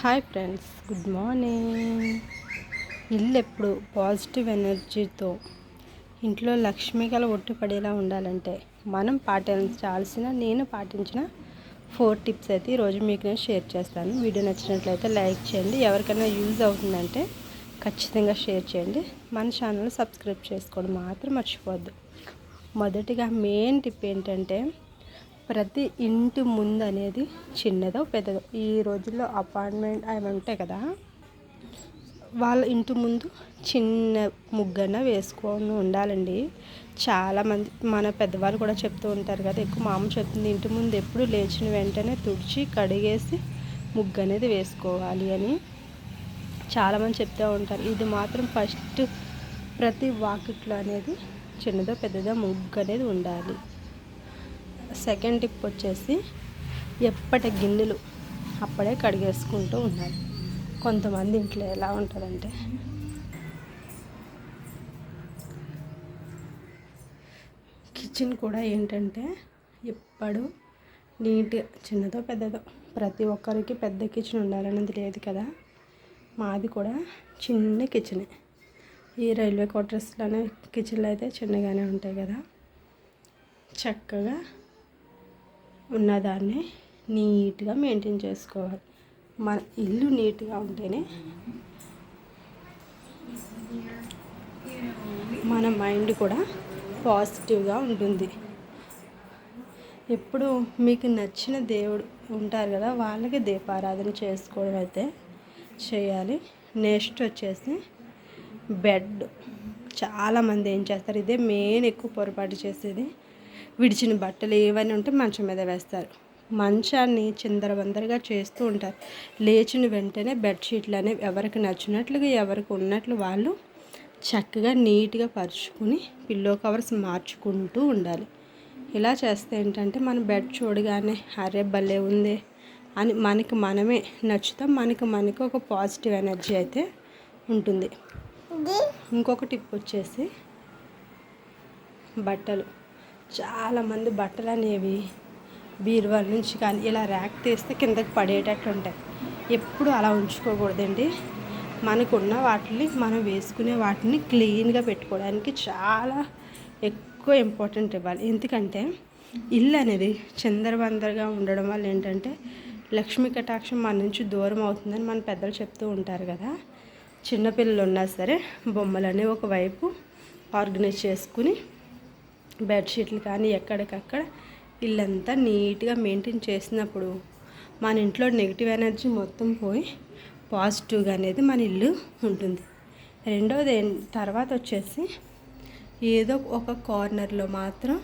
Hi friends good morning ఇల్లు ఎప్పుడు positive ఎనర్జీతో ఇంట్లో లక్ష్మీ గల ఒట్టు పడేలా ఉండాలంటే మనం పాటించాల్సిన నేను పాటించిన ఫోర్ టిప్స్ అయితే ఈరోజు మీకు నేను షేర్ చేస్తాను. వీడియో నచ్చినట్లయితే లైక్ చేయండి. ఎవరికైనా యూజ్ అవుతుందంటే ఖచ్చితంగా షేర్ చేయండి. మన ఛానల్ సబ్స్క్రైబ్ చేసుకోవడం మాత్రం మర్చిపోవద్దు. మొదటిగా మెయిన్ టిప్ ఏంటంటే ప్రతి ఇంటి ముందు అనేది చిన్నదో పెద్దదో. ఈ రోజుల్లో అపార్ట్మెంట్ అవి ఉంటాయి కదా వాళ్ళ ఇంటి ముందు చిన్న ముగ్గన వేసుకొని ఉండాలండి. చాలామంది మన పెద్దవాళ్ళు కూడా చెప్తూ ఉంటారు కదా ఎక్కువ మామ చెప్తుంది ఇంటి ముందు ఎప్పుడు లేచిన వెంటనే తుడిచి కడిగేసి ముగ్గు అనేది వేసుకోవాలి అని చాలామంది చెప్తూ ఉంటారు. ఇది మాత్రం ఫస్ట్ ప్రతి వాకిట్లో అనేది చిన్నదో పెద్దదో ముగ్గు అనేది ఉండాలి. సెకండ్ టిప్ వచ్చేసి ఎప్పటి గిన్నెలు అప్పుడే కడిగేసుకుంటూ ఉండాలి. కొంతమంది ఇంట్లో ఎలా ఉంటుందంటే కిచెన్ కూడా ఏంటంటే ఎప్పుడు నీట్గా చిన్నదో పెద్దదో ప్రతి ఒక్కరికి పెద్ద కిచెన్ ఉండాలనేది లేదు కదా. మాది కూడా చిన్న కిచెనే. ఈ రైల్వే క్వార్టర్స్లోనే కిచెన్లు అయితే చిన్నగానే ఉంటాయి కదా. చక్కగా ఉన్నదాన్ని నీట్గా మెయింటైన్ చేసుకోవాలి. మన ఇల్లు నీట్గా ఉంటేనే మన మైండ్ కూడా పాజిటివ్గా ఉంటుంది. ఎప్పుడు మీకు నచ్చిన దేవుడు ఉంటారు కదా వాళ్ళకి దీపారాధన చేసుకోవడం అయితే చేయాలి. నెక్స్ట్ వచ్చేసి బెడ్. చాలామంది ఏం చేస్తారు ఇదే మెయిన్ ఎక్కువ పొరపాటు చేసేది. విడిచిన బట్టలు ఏవైనా ఉంటే మంచం మీద వేస్తారు. మంచాన్ని చిందరవందరగా చేస్తూ ఉంటారు. లేచిన వెంటనే బెడ్షీట్లు అనేవి ఎవరికి నచ్చినట్లుగా ఎవరికి ఉన్నట్లు వాళ్ళు చక్కగా నీట్గా పరుచుకుని పిల్లో కవర్స్ మార్చుకుంటూ ఉండాలి. ఇలా చేస్తే ఏంటంటే మన బెడ్ చూడగానే అరే భలే ఉంది అని మనకి మనమే నచ్చుతాం. మనకి మనకి ఒక పాజిటివ్ ఎనర్జీ అయితే ఉంటుంది. ఇంకొక టిప్ వచ్చేసి బట్టలు. చాలామంది బట్టలు అనేవి బీరువాల నుంచి కానీ ఇలా ర్యాక్ తీస్తే కిందకి పడేటట్టు ఉంటాయి. ఎప్పుడు అలా ఉంచుకోకూడదండి. మనకున్న వాటిని మనం వేసుకునే వాటిని క్లీన్గా పెట్టుకోవడానికి చాలా ఎక్కువ ఇంపార్టెంట్ ఇవ్వాలి. ఎందుకంటే ఇల్లు అనేది చందరబందరగా ఉండడం వల్ల ఏంటంటే లక్ష్మీ కటాక్షం మన నుంచి దూరం అవుతుందని మన పెద్దలు చెప్తూ ఉంటారు కదా. చిన్నపిల్లలు ఉన్నా సరే బొమ్మలని ఒకవైపు ఆర్గనైజ్ చేసుకుని బెడ్షీట్లు కానీ ఎక్కడికక్కడ ఇల్లంతా నీట్గా మెయింటైన్ చేసినప్పుడు మన ఇంట్లో నెగిటివ్ ఎనర్జీ మొత్తం పోయి పాజిటివ్గా అనేది మన ఇల్లు ఉంటుంది. రెండవది తర్వాత వచ్చేసి ఏదో ఒక కార్నర్లో మాత్రం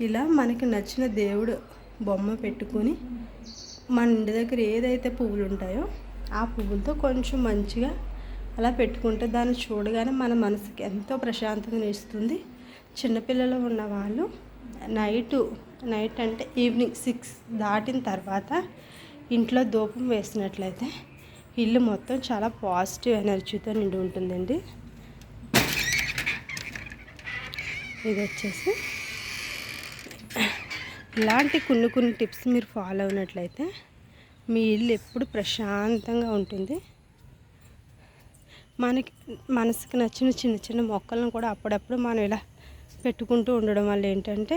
ఇలా మనకి నచ్చిన దేవుడు బొమ్మ పెట్టుకొని మన ఇంటి దగ్గర ఏదైతే పువ్వులు ఉంటాయో ఆ పువ్వులతో కొంచెం మంచిగా అలా పెట్టుకుంటే దాన్ని చూడగానే మన మనసుకి ఎంతో ప్రశాంతతను ఇస్తుంది చిన్నపిల్లలు ఉన్న వాళ్ళు నైటు నైట్ అంటే ఈవినింగ్ సిక్స్ దాటిన తర్వాత ఇంట్లో ధూపం వేసినట్లయితే ఇల్లు మొత్తం చాలా పాజిటివ్ ఎనర్జీతో నిండి ఉంటుందండి. ఇది వచ్చేసి ఇలాంటి కొన్ని కొన్ని టిప్స్ మీరు ఫాలో అయినట్లయితే మీ ఇల్లు ఎప్పుడు ప్రశాంతంగా ఉంటుంది. మనకి మనసుకి నచ్చిన చిన్న చిన్న మొక్కలను కూడా అప్పుడప్పుడు మనం ఇలా పెట్టుకుంటూ ఉండడం వల్ల ఏంటంటే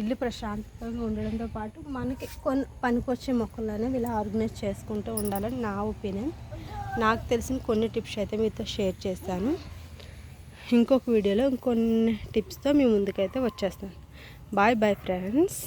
ఇల్లు ప్రశాంతంగా ఉండడంతో పాటు మనకి కొన్ని పనికొచ్చే మొక్కలు అనేవి ఇలా ఆర్గనైజ్ చేసుకుంటూ ఉండాలని నా ఒపీనియన్. నాకు తెలిసిన కొన్ని టిప్స్ అయితే మీతో షేర్ చేస్తాను. ఇంకొక వీడియోలో ఇంకొన్ని టిప్స్తో మీ ముందుకైతే వచ్చేస్తాను. Bye bye friends.